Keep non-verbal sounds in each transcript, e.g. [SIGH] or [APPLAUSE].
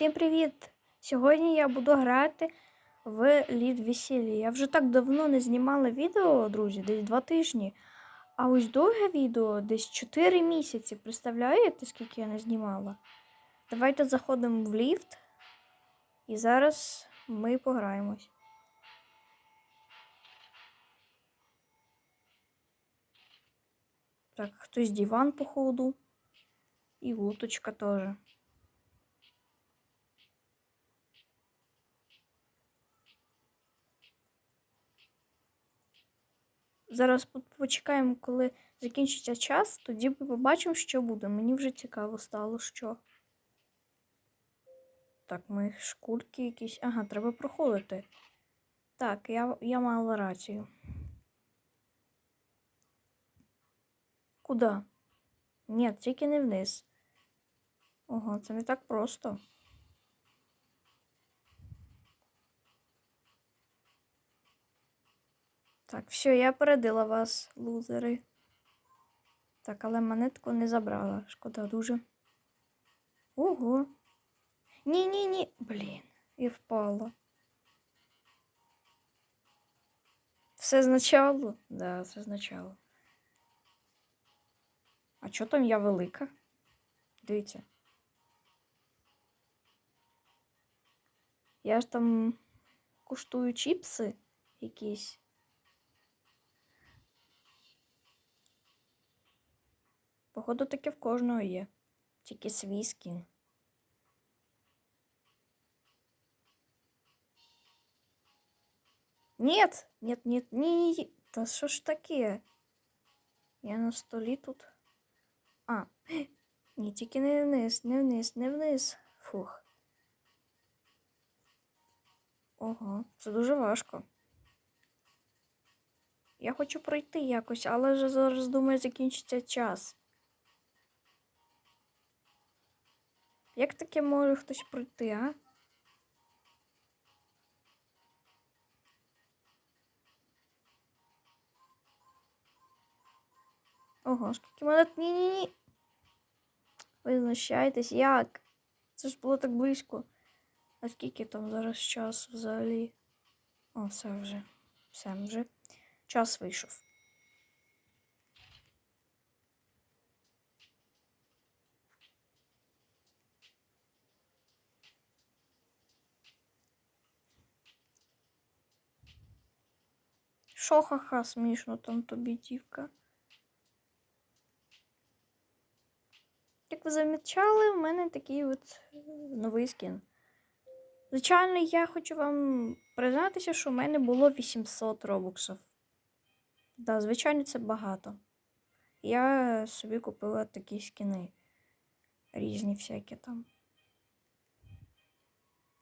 Всім привіт! Сьогодні я буду грати в Лід Весілля. Я вже так давно не знімала відео, друзі, десь два тижні. А ось довге відео десь 4 місяці. Представляєте, скільки я не знімала? Давайте заходимо в ліфт. І зараз ми пограємось. Так, хтось диван, походу. І уточка теж. Зараз почекаємо, коли закінчиться час, тоді побачимо, що буде. Мені вже цікаво стало, що. Так, мої шкурки якісь. Ага, треба проходити. Так, я, я мала рацію. Куда? Ні, тільки не вниз. Ого, це не так просто. Так, все, я передила вас, лузери. Так, але монетку не забрала. Шкода дуже. Ого. Ні-ні-ні. Блін, і впала. Все значало? Да, все значало. А чого там я велика? Дивіться. Я ж там куштую чіпси якісь. Походу, таке в кожного є. Тільки свій скін. Нет, нет, нет, ні. Та що ж таке? Я на столі тут. А, [GASPS] ні, тільки не вниз, не вниз, не вниз. Фух. Ого, це дуже важко. Я хочу пройти якось, але вже зараз думаю, закінчиться час. Як таке може хтось пройти, а? Ого, скільки монет. Ні-ні-ні. Ви знущаєтесь, як? Це ж було так близько. А скільки там зараз часу взагалі? О, все вже. Все вже. Час вийшов. Шо ха-ха, смішно там тобі, дівка. Як ви замічали, в мене такий от е, новий скін. Звичайно, я хочу вам признатися, що в мене було 800 робоксів. Да, звичайно, це багато. Я собі купила такі скіни. Різні всякі там.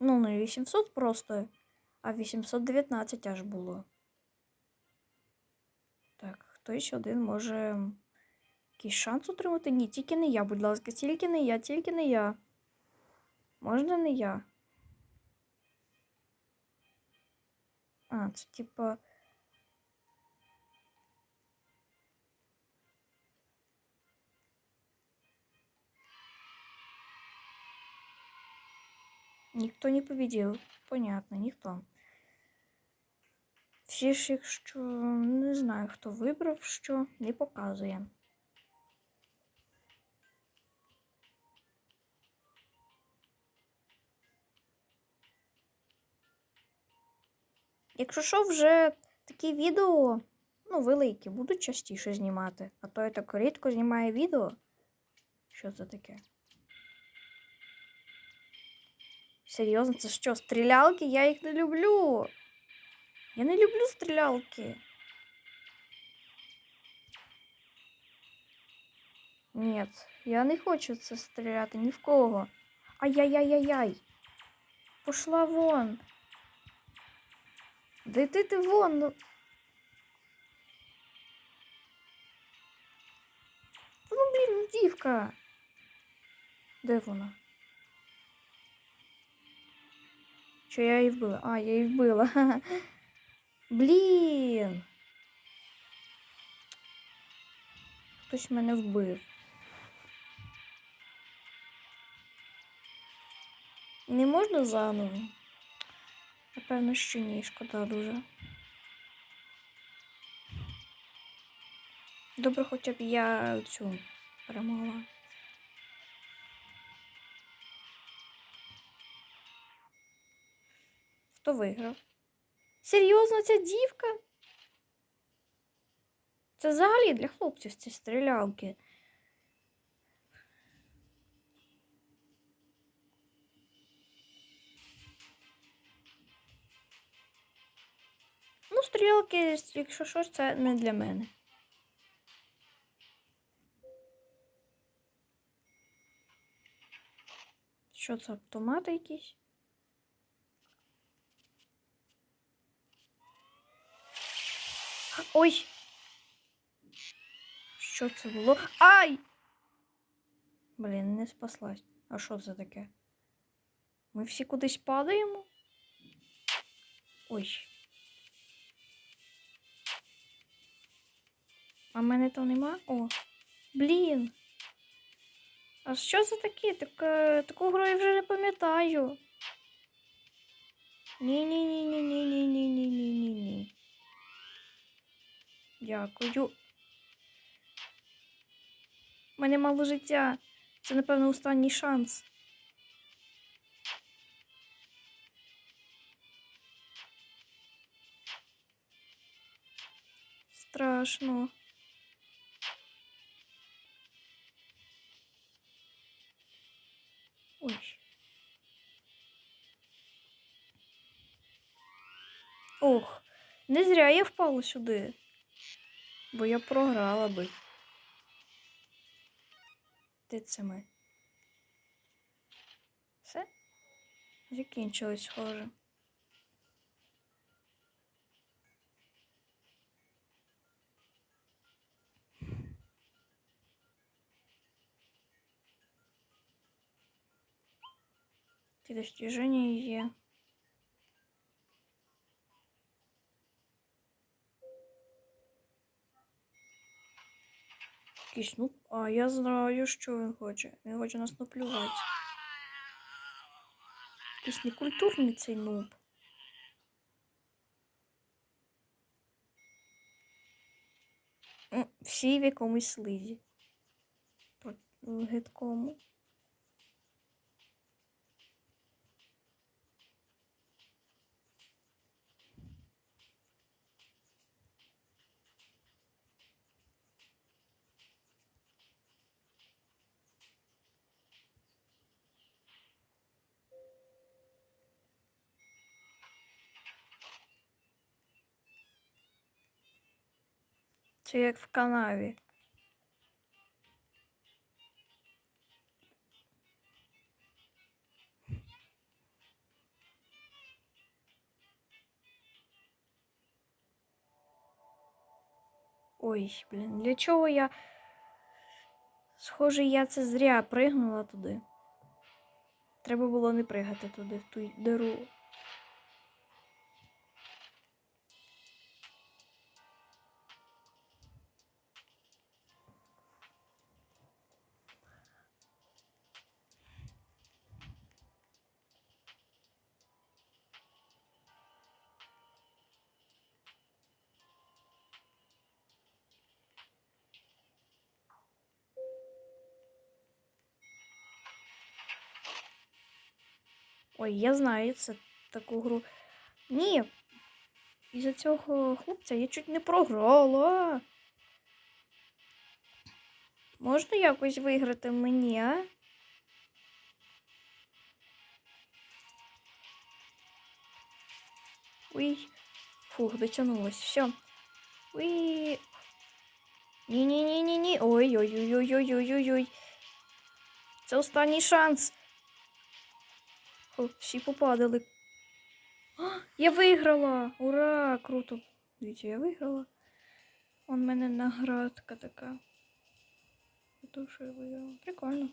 Ну, не 800 просто, а 819 аж було. Так, хтось один може якийсь шанс отримати? Ні, тільки не я, будь ласка, тільки не я, тільки не я. Можна не я? А, це типа. Ніхто не победил. Понятно, ніхто. Всі ж, якщо не знаю, хто вибрав що, не показує. Якщо що, вже такі відео, ну, великі, будуть частіше знімати. А то я так рідко знімаю відео. Що це таке? Серйозно, це що, стрілялки? Я їх не люблю. Я не люблю стрілялки. Ні, я не хочу це стріляти ні в кого. Ай-яй-яй-яй-яй. Пошла вон. Да йди ти вон. Ну. Ну, блін, дівка. Де вона? Що я її вбила? А, я її вбила. [LAUGHS] Блін. Хтось мене вбив. Не можна заново? Напевно, що ні, шкода дуже. Добре, хоча б я цю перемогла. Хто виграв? Серйозно, ця дівка? Це взагалі для хлопців ці стрілялки. Ну, стрілки, якщо що, це не для мене. Що це автомати якісь? Ой! Що це було? Ай! Блін, не спаслась. А що це таке? Ми всі кудись падаємо? Ой. А мене то нема? О. Блін. А що це таке? Так, е, таку гру я вже не пам'ятаю. Ні-ні-ні-ні-ні-ні-ні-ні-ні-ні. Дякую. У мене мало життя. Це, напевно, останній шанс. Страшно. Ой. Ох, не зря я впала сюди. Бо я програла би. Де це ми? Все? Закінчилось, схоже. Ті достіження є. Якийсь Снуп. А, я знаю, що він хоче. Він хоче нас наплювати. Якийсь некультурний цей нуб. Всі в якомусь слизі. Гидкому. Це як в канаві. Ой, блін, для чого я. Схоже, я це зря пригнула туди. Треба було не пригати туди, в ту диру. Ой, я знаю це таку гру. Ні. Із-за цього хлопця я чуть не програла. Можна якось виграти мені, а? Ой. Фух, дотягнулась. Все. Ой. Ні-ні-ні-ні-ні. Ой-ой-ой-ой-ой-ой-ой. Це останній шанс. О, всі попадали. А, я виграла! Ура! Круто! Дивіться, я виграла. Он в мене наградка така. Те, що я виграла. Прикольно.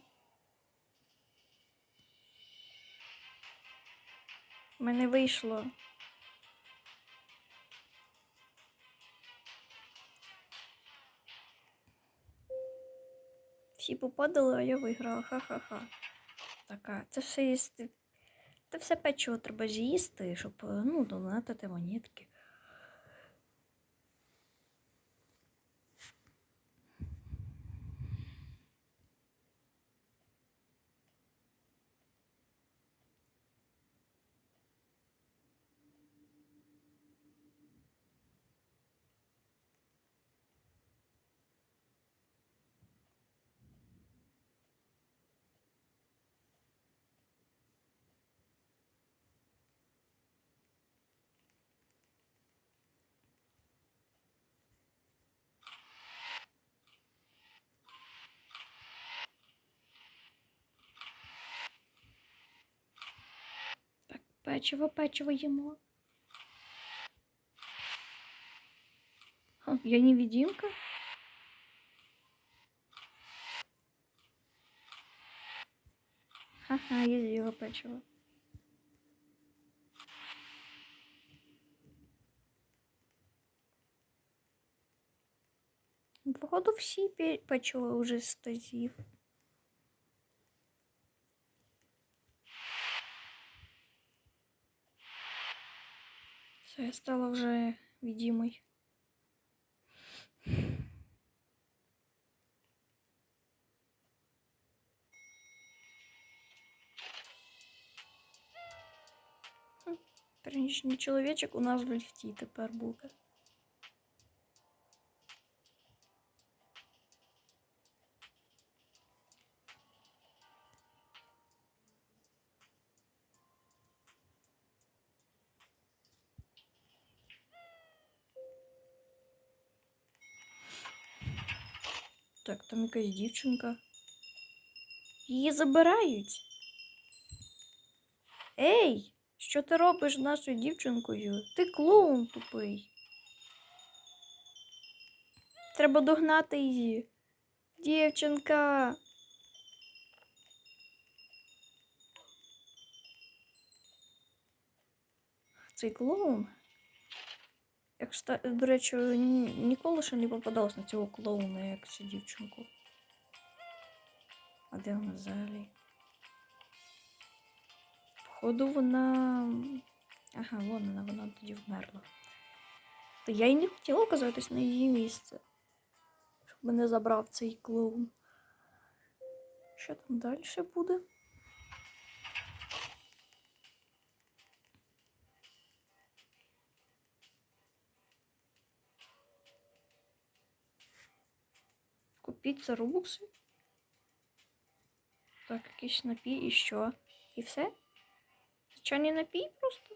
У мене вийшло. Всі попадали, а я виграла. Ха-ха-ха. Така. Це все є Це все печиво треба з'їсти, щоб е, ну, донатити монетки. печиво, печиво їмо. Ха, я невидимка? Ха-ха, я з'їла печиво. Ну, Походу, всі пе- печиво вже стазів. Все, я стала вже відімою. Хм, Пранічний чоловічок у нас в ліфті тепер буде. Так, там якась дівчинка. Її забирають. Ей, що ти робиш з нашою дівчинкою? Ти клоун тупий. Треба догнати її. Дівчинка. Цей клоун. Як ста... До речі, ні- ніколи ще не попадалось на цього клоуна, як цю дівчинку. А де вона взагалі? Походу вона. Ага, вон вона, вона тоді вмерла. Та я й не хотіла оказатись на її місце. Щоб мене забрав цей клоун. Що там далі буде? Купіть за рубукси. Так, якийсь напій і що? І все? Звичайний напій просто?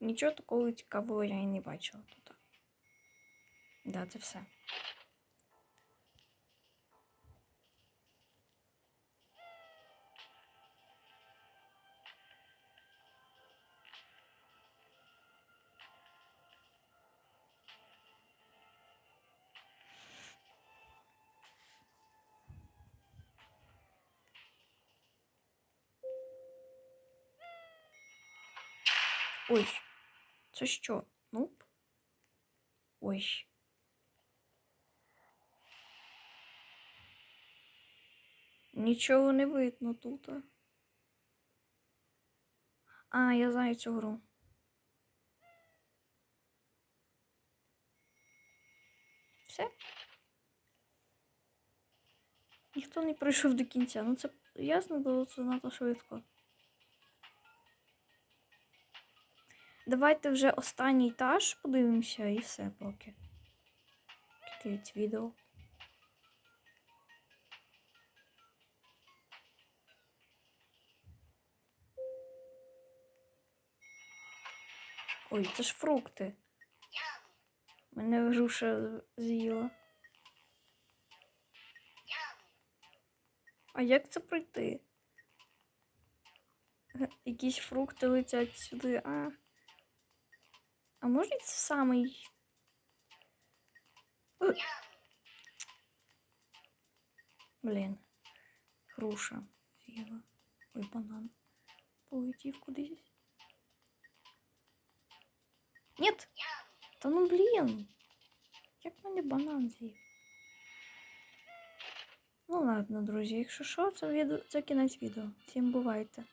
Нічого такого цікавого я і не бачила тут. Да, це все. Ой, це що? Ну? Ой. Нічого не видно тут. А, я знаю цю гру. Все. Ніхто не пройшов до кінця. Ну це ясно, було це надто швидко. Давайте вже останній етаж подивимося і все поки. Кидають відео. Ой, це ж фрукти. Мене груша з'їла. А як це пройти? Якісь фрукти летять сюди, а. А може це самий. Е. Блін. Груша з'їла. Ой, банан. Полетів кудись. Нет! Та ну блін. Як мене банан з'їв? Ну ладно, друзі, якщо що, це, відео, це кінець відео. Всім бувайте.